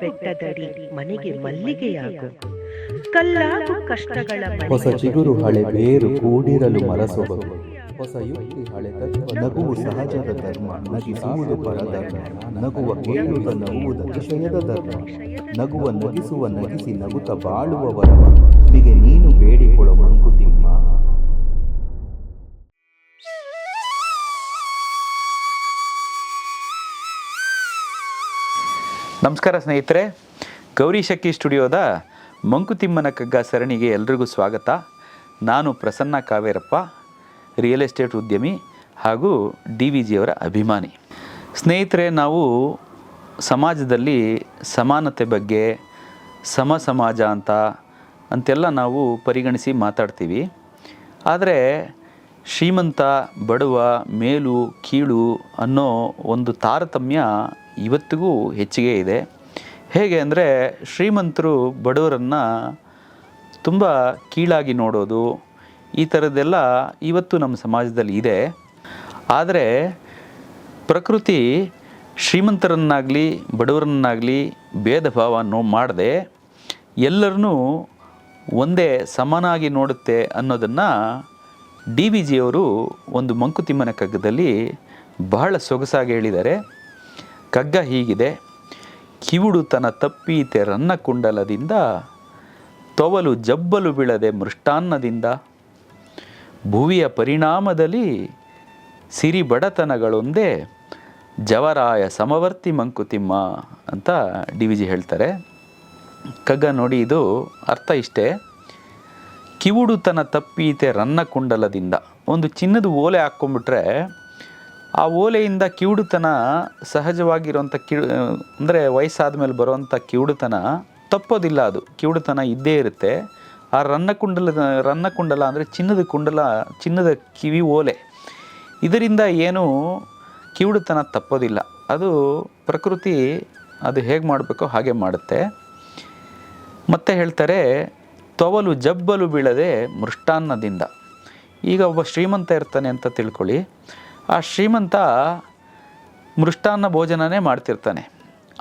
ಬೆಟ್ಟದಡಿ ಮನೆಗೆ ಮಲ್ಲಿಗೆಯಾಗು. ಕಲ್ಲಾಗು ಕಷ್ಟಗಳ ಹೊಸ ಚಿಗುರು ಹಳೆ ಬೇರು ಕೂಡಿರಲು ಮರಸೊಬಗು. ಹೊಸ ಯುಕ್ತಿ ಹಳೆ ತತ್ವ ನಗುವು ಸಹಜದ ಧರ್ಮ ನಗಿಸುವುದು ಪರಧರ್ಮ ನಗುವ ಕೇಳುವ ನಗುವುದು ವಿಷಯದ ಧರ್ಮ ನಗುವ ನಗಿಸುವ ನಗಿಸಿ ನಗುತ್ತ ಬಾಳುವವರ ನಿಗೆ ನೀನು ಬೇಡಿಕೊಳ್ಳೋ ಮಂಕುತಿಮ್ಮ ನಮಸ್ಕಾರ ಸ್ನೇಹಿತರೆ, ಗೌರಿ ಶಕ್ಕಿ ಸ್ಟುಡಿಯೋದ ಮಂಕುತಿಮ್ಮನ ಕಗ್ಗ ಸರಣಿಗೆ ಎಲ್ರಿಗೂ ಸ್ವಾಗತ. ನಾನು ಪ್ರಸನ್ನ ಕಾವೇರಪ್ಪ, ರಿಯಲ್ ಎಸ್ಟೇಟ್ ಉದ್ಯಮಿ ಹಾಗೂ ಡಿ ವಿ ಜಿಯವರ ಅಭಿಮಾನಿ. ಸ್ನೇಹಿತರೆ, ನಾವು ಸಮಾಜದಲ್ಲಿ ಸಮಾನತೆ ಬಗ್ಗೆ, ಸಮ ಸಮಾಜ ಅಂತ ಅಂತೆಲ್ಲ ನಾವು ಪರಿಗಣಿಸಿ ಮಾತಾಡ್ತೀವಿ. ಆದರೆ ಶ್ರೀಮಂತ, ಬಡವ, ಮೇಲು, ಕೀಳು ಅನ್ನೋ ಒಂದು ತಾರತಮ್ಯ ಇವತ್ತಿಗೂ ಹೆಚ್ಚಿಗೆ ಇದೆ. ಹೇಗೆ ಅಂದರೆ ಶ್ರೀಮಂತರು ಬಡವರನ್ನು ತುಂಬ ಕೀಳಾಗಿ ನೋಡೋದು ಈ ಥರದ್ದೆಲ್ಲ ಇವತ್ತು ನಮ್ಮ ಸಮಾಜದಲ್ಲಿ ಇದೆ. ಆದರೆ ಪ್ರಕೃತಿ ಶ್ರೀಮಂತರನ್ನಾಗಲಿ, ಬಡವರನ್ನಾಗಲಿ ಭೇದ ಭಾವ ನೋ ಮಾಡದೆ ಎಲ್ಲರನ್ನೂ ಒಂದೇ ಸಮನಾಗಿ ನೋಡುತ್ತೆ ಅನ್ನೋದನ್ನು ಡಿ ವಿ ಜಿಯವರು ಒಂದು ಮಂಕುತಿಮ್ಮನ ಕಗ್ಗದಲ್ಲಿ ಬಹಳ ಸೊಗಸಾಗಿ ಹೇಳಿದ್ದಾರೆ. ಕಗ್ಗ ಹೀಗಿದೆ. ಕಿವುಡು ತನ್ನ ತಪ್ಪೀತೆ ರನ್ನ ಕುಂಡಲದಿಂದ, ತೊವಲು ಜಬ್ಬಲು ಬೀಳದೆ ಮೃಷ್ಟಾನ್ನದಿಂದ. ಭುವಿಯ ಪರಿಣಾಮದಲ್ಲಿ ಸಿರಿ ಬಡತನಗಳೊಂದೇ ಜವರಾಯ ಸಮವರ್ತಿ ಮಂಕುತಿಮ್ಮ ಅಂತ ಡಿ ವಿ ಜಿ ಹೇಳ್ತಾರೆ. ಕಗ್ಗ ನೋಡಿ ಇದು ಅರ್ಥ ಇಷ್ಟೇ. ಕಿವುಡುತನ ತಪ್ಪೀತೆ ರನ್ನ ಕುಂಡಲದಿಂದ. ಒಂದು ಚಿನ್ನದ ಓಲೆ ಹಾಕ್ಕೊಂಡ್ಬಿಟ್ರೆ ಆ ಓಲೆಯಿಂದ ಕಿವುಡುತನ ಸಹಜವಾಗಿರುವಂಥ ಕಿವು ಅಂದರೆ ವಯಸ್ಸಾದ ಮೇಲೆ ಬರುವಂಥ ಕಿವುಡುತನ ತಪ್ಪೋದಿಲ್ಲ ಅದು. ಕಿವುಡುತನ ಇದ್ದೇ ಇರುತ್ತೆ. ಆ ರನ್ನ ರನ್ನಕುಂಡಲ ರನ್ನ ಕುಂಡಲ ಅಂದರೆ ಚಿನ್ನದ ಕುಂಡಲ, ಚಿನ್ನದ ಕಿವಿ ಓಲೆ. ಇದರಿಂದ ಏನು ಕಿವುಡುತನ ತಪ್ಪೋದಿಲ್ಲ. ಅದು ಪ್ರಕೃತಿ ಅದು ಹೇಗೆ ಮಾಡಬೇಕೋ ಹಾಗೆ ಮಾಡುತ್ತೆ. ಮತ್ತೆ ಹೇಳ್ತಾರೆ ತೊವಲು ಜಬ್ಬಲು ಬೀಳದೆ ಮೃಷ್ಟಾನ್ನದಿಂದ. ಈಗ ಒಬ್ಬ ಶ್ರೀಮಂತ ಇರ್ತಾನೆ ಅಂತ ತಿಳ್ಕೊಳ್ಳಿ. ಆ ಶ್ರೀಮಂತ ಮೃಷ್ಟಾನ್ನ ಭೋಜನನೇ ಮಾಡ್ತಿರ್ತಾನೆ.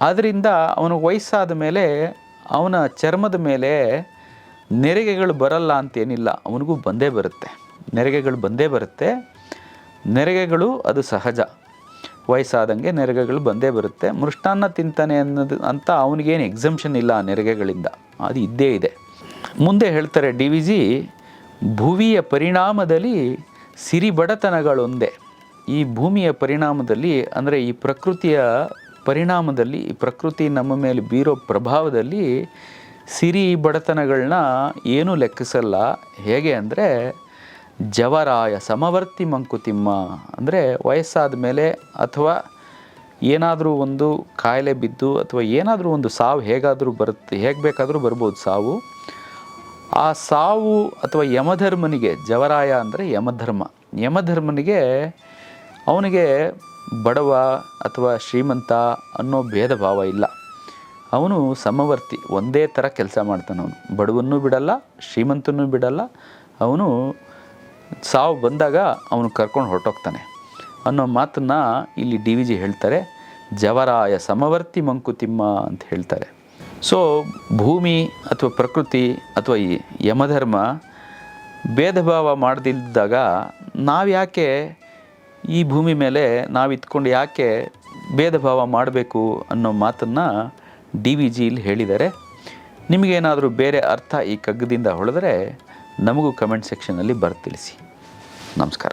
ಆದ್ದರಿಂದ ಅವನು ವಯಸ್ಸಾದ ಮೇಲೆ ಅವನ ಚರ್ಮದ ಮೇಲೆ ನೆರಿಗೆಗಳು ಬರಲ್ಲ ಅಂತೇನಿಲ್ಲ. ಅವನಿಗೂ ಬಂದೇ ಬರುತ್ತೆ. ನೆರಿಗೆಗಳು ಬಂದೇ ಬರುತ್ತೆ. ನೆರಿಗೆಗಳು ಅದು ಸಹಜ. ವಯಸ್ಸಾದಂಗೆ ನೆರಿಗೆಗಳು ಬಂದೇ ಬರುತ್ತೆ. ಮೃಷ್ಟಾನ್ನ ತಿಂತಾನೆ ಅನ್ನೋದು ಅಂತ ಅವನಿಗೇನು ಎಕ್ಸಮ್ಷನ್ ಇಲ್ಲ ಆ ನೆರಿಗೆಗಳಿಂದ. ಅದು ಇದ್ದೇ ಇದೆ. ಮುಂದೆ ಹೇಳ್ತಾರೆ, ಡಿ ವಿ ಜಿ ಭುವಿಯ ಪರಿಣಾಮದಲ್ಲಿ ಸಿರಿ ಬಡತನಗಳೊಂದೇ ಈ ಭೂಮಿಯ ಪರಿಣಾಮದಲ್ಲಿ, ಅಂದರೆ ಈ ಪ್ರಕೃತಿಯ ಪರಿಣಾಮದಲ್ಲಿ, ಈ ಪ್ರಕೃತಿ ನಮ್ಮ ಮೇಲೆ ಬೀರೋ ಪ್ರಭಾವದಲ್ಲಿ ಸಿರಿ ಬಡತನಗಳನ್ನ ಏನೂ ಲೆಕ್ಕಿಸಲ್ಲ. ಹೇಗೆ ಅಂದರೆ, ಜವರಾಯ ಸಮವರ್ತಿ ಮಂಕುತಿಮ್ಮ, ಅಂದರೆ ವಯಸ್ಸಾದ ಮೇಲೆ ಅಥವಾ ಏನಾದರೂ ಒಂದು ಕಾಯಿಲೆ ಬಿದ್ದು ಅಥವಾ ಏನಾದರೂ ಒಂದು ಸಾವು ಹೇಗಾದರೂ ಬರುತ್ತೆ, ಹೇಗೆ ಬೇಕಾದರೂ ಬರ್ಬೋದು ಸಾವು. ಆ ಸಾವು ಅಥವಾ ಯಮಧರ್ಮನಿಗೆ, ಜವರಾಯ ಅಂದರೆ ಯಮಧರ್ಮ. ಯಮಧರ್ಮನಿಗೆ ಅವನಿಗೆ ಬಡವ ಅಥವಾ ಶ್ರೀಮಂತ ಅನ್ನೋ ಭೇದ ಭಾವ ಇಲ್ಲ. ಅವನು ಸಮವರ್ತಿ, ಒಂದೇ ಥರ ಕೆಲಸ ಮಾಡ್ತಾನೆ ಅವನು. ಬಡವನ್ನೂ ಬಿಡಲ್ಲ, ಶ್ರೀಮಂತನೂ ಬಿಡಲ್ಲ. ಅವನು ಸಾವು ಬಂದಾಗ ಅವನು ಕರ್ಕೊಂಡು ಹೊರಟೋಗ್ತಾನೆ. ಅನ್ನೋ ಮಾತನ್ನು ಇಲ್ಲಿ ಡಿ ವಿ ಜಿ ಹೇಳ್ತಾರೆ. ಜವರಾಯ ಸಮವರ್ತಿ ಮಂಕುತಿಮ್ಮ ಅಂತ ಹೇಳ್ತಾರೆ. ಸೊ ಭೂಮಿ ಅಥವಾ ಪ್ರಕೃತಿ ಅಥವಾ ಈ ಯಮಧರ್ಮ ಭೇದ ಭಾವ ಮಾಡದಿದ್ದಾಗ ನಾವು ಯಾಕೆ ಈ ಭೂಮಿ ಮೇಲೆ ನಾವು ಇತ್ಕೊಂಡು ಯಾಕೆ ಭೇದ ಭಾವ ಮಾಡಬೇಕು ಅನ್ನೋ ಮಾತನ್ನು ಡಿ ವಿ ಜಿ ಇಲ್ಲಿ ಹೇಳಿದ್ದಾರೆ. ನಿಮಗೇನಾದರೂ ಬೇರೆ ಅರ್ಥ ಈ ಕಗ್ಗದಿಂದ ಹೊಳೆದ್ರೆ ನಮಗೂ ಕಮೆಂಟ್ ಸೆಕ್ಷನಲ್ಲಿ ಬರ್ತಿಳಿಸಿ ನಮಸ್ಕಾರ.